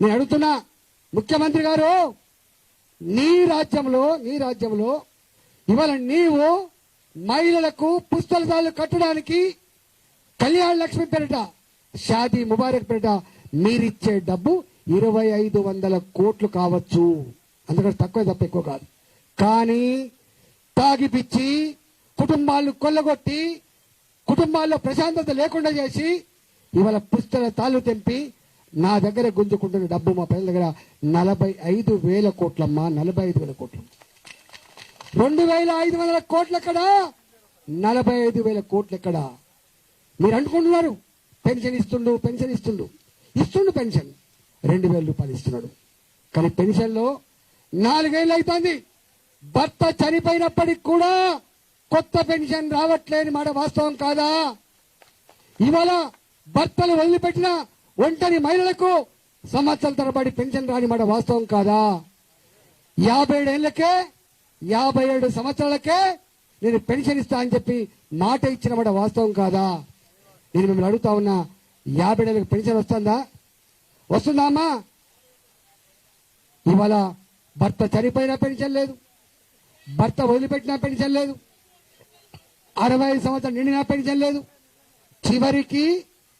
నేను అడుగుతున్నా ముఖ్యమంత్రి గారు నీ రాజ్యంలో నీ రాజ్యంలో ఇవాళ నీవు మహిళలకు పుస్తకాలు కట్టడానికి కళ్యాణ లక్ష్మి పేరిట షాదీ ముబారక్ పేరిట మీరిచ్చే డబ్బు ఇరవై ఐదు వందల కోట్లు కావచ్చు. అందుకని తక్కువ తప్ప ఎక్కువ కాదు. కానీ తాగిపిచ్చి కుటుంబాలను కొల్లగొట్టి కుటుంబాల్లో ప్రశాంతత లేకుండా చేసి ఇవాళ పుస్తల తాళ్ళు తెంపి నా దగ్గర గుంజుకుంటున్న డబ్బు మా ప్రజల దగ్గర నలభై ఐదు వేల కోట్లమ్మా నలభై ఐదు వేల కోట్లు. రెండు వేల ఐదు వందల కోట్లు ఎక్కడా? నలభై ఐదు వేల కోట్లు ఎక్కడా? మీరు అనుకుంటున్నారు పెన్షన్ ఇస్తుండు పెన్షన్ ఇస్తుండు. ఇస్తుండు పెన్షన్. రెండు వేల రూపాయలు ఇస్తున్నాడు. కానీ పెన్షన్లో నాలుగేళ్ళు అవుతుంది భర్త చనిపోయినప్పటికి కూడా కొత్త పెన్షన్ రావట్లేని మాట వాస్తవం కాదా? ఇవాళ భర్తలు వదిలిపెట్టిన ఒంటరి మహిళలకు సంవత్సరాల తరబడి పెన్షన్ రాని మాట వాస్తవం కాదా? యాభై ఏళ్ళకే యాభై ఏడు సంవత్సరాలకే నేను పెన్షన్ ఇస్తా అని చెప్పి మాట ఇచ్చిన మాట వాస్తవం కాదా? నేను మిమ్మల్ని అడుగుతా ఉన్నా యాభై ఏళ్ళకి పెన్షన్ వస్తుందా? వస్తుందా ఇవాళ భర్త చనిపోయినా పెన్షన్ లేదు భర్త వదిలిపెట్టినా పెన్షన్ లేదు అరవై ఐదు సంవత్సరాలు నిండినా పెన్షన్ లేదు చివరికి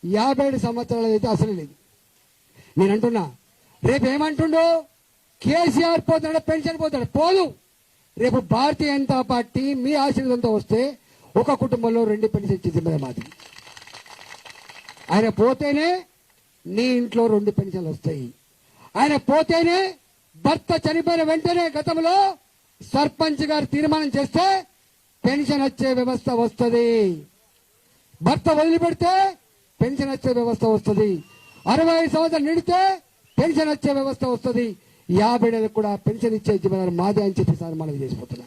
యాభై ఏడు సంవత్సరాలు అయితే అసలు లేదు. నేను అంటున్నా రేపు ఏమంటుండో కేసీఆర్ పోతాడు పెన్షన్ పోతాడు పోదు. రేపు భారతీయ జనతా పార్టీ మీ ఆశీర్వాదంతో వస్తే ఒక కుటుంబంలో రెండు పెన్షన్ ఇచ్చేది మాది. ఆయన పోతేనే నీ ఇంట్లో రెండు పెన్షన్లు వస్తాయి. ఆయన పోతేనే భర్త చనిపోయిన వెంటనే గతంలో సర్పంచ్ గారు తీర్మానం చేస్తే పెన్షన్ వచ్చే వ్యవస్థ వస్తుంది. భర్త వదిలిపెడితే పెన్షన్ వచ్చే వ్యవస్థ వస్తుంది. అరవై ఐదు సంవత్సరాలు నిడితే పెన్షన్ వచ్చే వ్యవస్థ వస్తుంది. యాభై నెలలకు కూడా పెన్షన్ ఇచ్చే జిమ్మదారు మాదే అని చెప్పి సార్ మనవి చేసిపోతున్నా